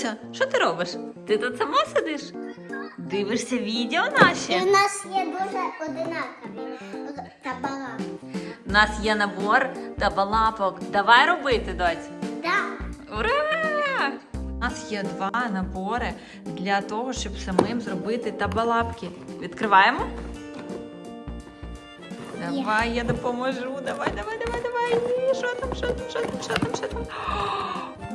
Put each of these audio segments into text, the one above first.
Дося, що ти робиш? Ти тут сама сидиш? Дивишся відео наші. І в нас є дуже одинакові табала. У нас є набор та балапок. Давай робити, доць. Да. Ура! У нас є два набори для того, щоб самим зробити табалапки. Відкриваємо? Давай, я допоможу. Давай, давай, давай, давай. І Що там, що там, що там, що там, що там?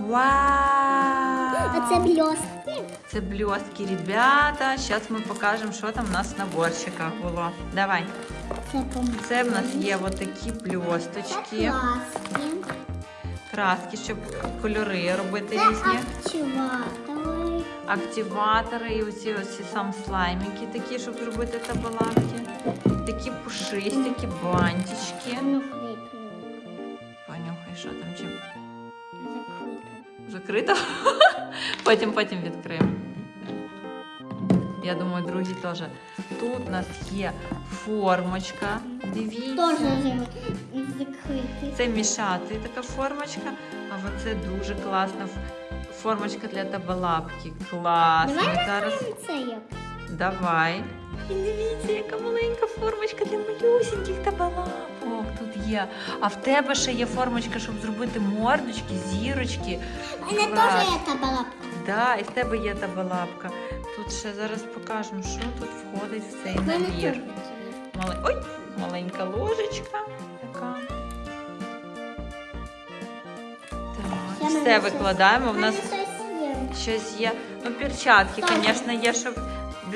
Вау! А це блістки. Це блістки, ребята. Зараз ми покажемо, що там у нас в наборчиках було. Давай. Це. Це в нас є отакі Це блісточки, класки. краски, щоб кольори робити Це різні. активатори. Активатори і оці оці сам слаймики такі, щоб зробити табалапки. Такі пушистики, бантички. Ну. Понюхай, що там чим. Закрито. Закрито? Потім потім відкриємо. Я думаю, другі теж. Тут у нас є формочка. Дивіться. Це мішати така формочка, а оце дуже класна формочка для табалапки. Класно. Давай Зараз Це як? давай. І дивіться, яка маленька формочка для малюсеньких табалапок тут є. А в тебе ще є формочка, щоб зробити мордочки, зірочки. У мене теж є табалапка. Да, і в тебе є табалапка. Тут ще зараз покажемо, що тут входить в цей набір. Мале... Ой, маленька ложечка. Така. Так, все викладаємо. В У нас є. щось є. Ну, перчатки, звісно, є, щоб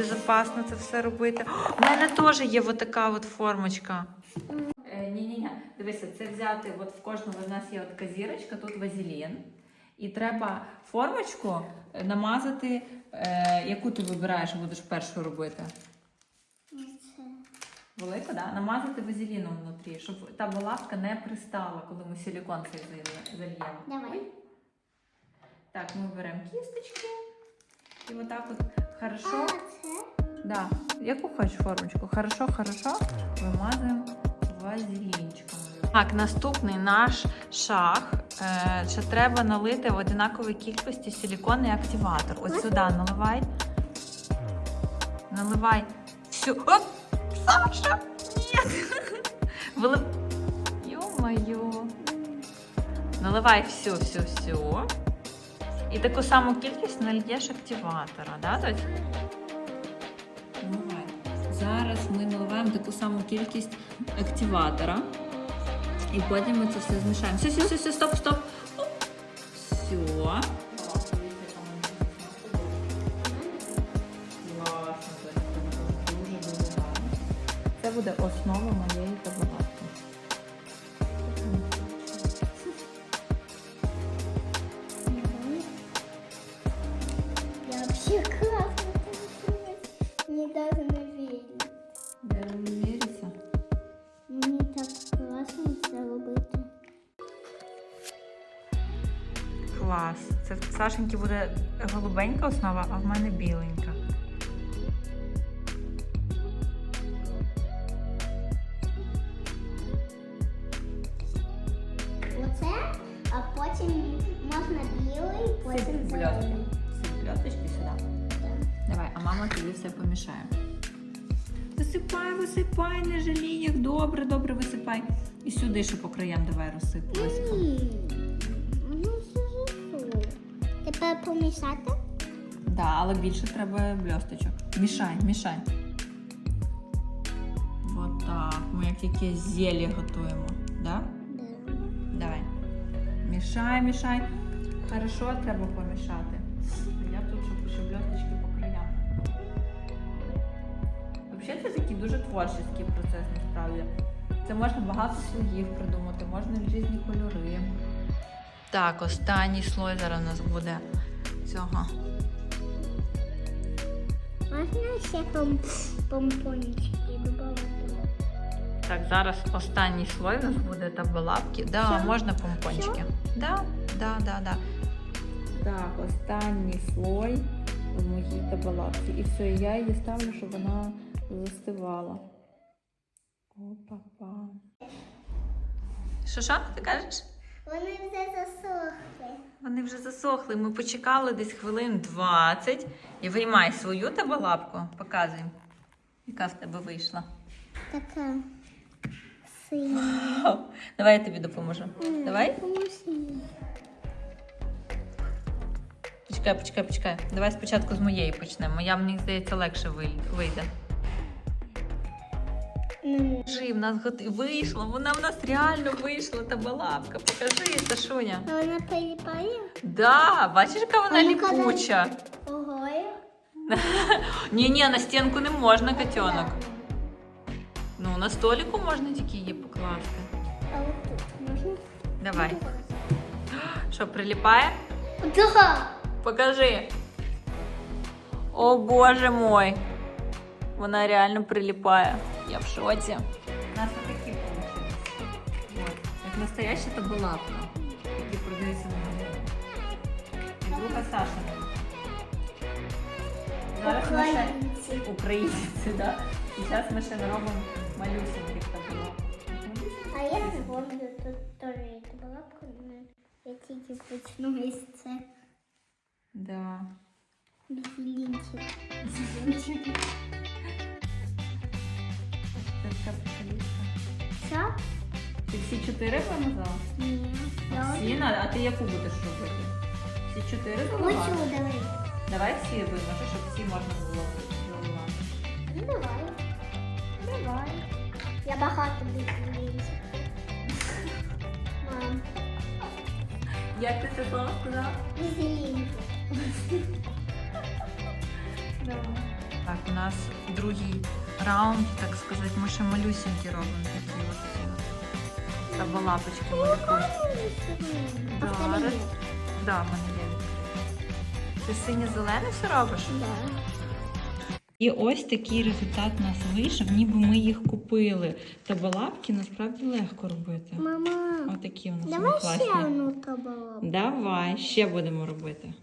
безпечно це все робити. У мене теж є от така от формочка. Ні-ні-ні, дивися, це взяти, от в кожному з нас є от казірочка, тут вазелін. І треба формочку е, намазати, е, яку ти вибираєш, будеш першу робити. Велику, да? Намазати вазеліном внутрі, щоб та булавка не пристала, коли ми силікон цей зальємо. Давай. Так, ми беремо кісточки. І отак от хорошо. Да. Яку хочеш формочку? Хорошо, хорошо. Вимазуємо вазелінчиком. Так, наступний наш шаг. Е, ще треба налити в однаковій кількості силіконний активатор. Ось сюди наливай. Наливай всю. Оп! Саша! Ні! Ё-моё! Наливай всю, всю, всю. І таку саму кількість нальєш активатора, да, Дось? Зараз ми наливаємо таку саму кількість активатора. І потім ми це все змішаємо. Все, все, все, все, стоп, стоп. Оп. Все. Дуже дуже гарно. Це буде основа моєї табалатки. Клас. Це в Сашеньки буде голубенька основа, а в мене біленька. Оце, а потім можна білий, потім зелений. Бльоточки сюди. Давай, а мама тобі все помішає. Висипай, висипай, не жалій їх. Добре, добре, висипай. І сюди ще по краям давай розсип. Висипай. Су-су-су. Помішати? Да, але більше треба бльосточок. Мішай, мішай. Вот так. Ми як якесь зелье готуємо. Да? Да. Давай. Мішай, мішай. Хорошо, треба помішати. Я тут щоб ще бльосточки по краям. Взагалі це такий дуже творчий процес насправді. Це можна багато слоїв придумати, можна різні кольори. Так, останній слой зараз у нас буде цього. Можна ще помпончики додати? Так, зараз останній слой у нас буде табалапки. Да, можна помпончики. Да, да, да, да. Так, останній слой в моїй табалапці. І все, я її ставлю, щоб вона застивала. Опа-па. Що що? Ти кажеш? Вони вже засохли. вони вже засохли. Ми почекали десь хвилин 20. І виймай свою тебе лапку. Показуй, яка в тебе вийшла. Така синя. Давай я тобі допоможу. Давай. Поможи. Почекай, почекай, почекай. Давай спочатку з моєї почнемо. Моя, мені здається, легше вийде. Ну, Покажи, в нас гот- вийшло, вона в нас реально вийшла, та балапка. Покажи, Сашуня. Вона прилипає? Да, бачиш, яка вона ліпуча. Ого. Ні, ні, на стінку не можна, котенок. Ну, на столику можна тільки її покласти. А от тут можна? Давай. Що, приліпає? Да. Покажи. О боже мой. Вона реально прилипає. Я в шоці. Настояща та булавка. Які продаються магазині. І Саша. Зараз ми ще Українці. українці, да. І зараз ми ще робимо малюсеньких та. А я не помню, тут теж это була Я тільки почну із це. Да. Візелінчик. Це така спеціалістка. Ти всі чотири вимазала? Ні. Всі надо, а ти яку будеш робити? Всі чотири заливати? Хочу, давай. Давай всі виможу, щоб всі можна було заливати. Ну давай. Давай. Я багато візелінчик. Мам, Як ти це слово сказала? візелінчик. Так, у нас другий раунд, так сказати, ми ще малюсенькі робимо такі от Та балапочки малюкують. Да, в мене є. Ти синє-зелене все робиш? Да. І ось такий результат у нас вийшов, ніби ми їх купили. Та балапки насправді легко робити. Мама, Отакі у нас вони давай класні. ще одну табалу. Давай, ще будемо робити.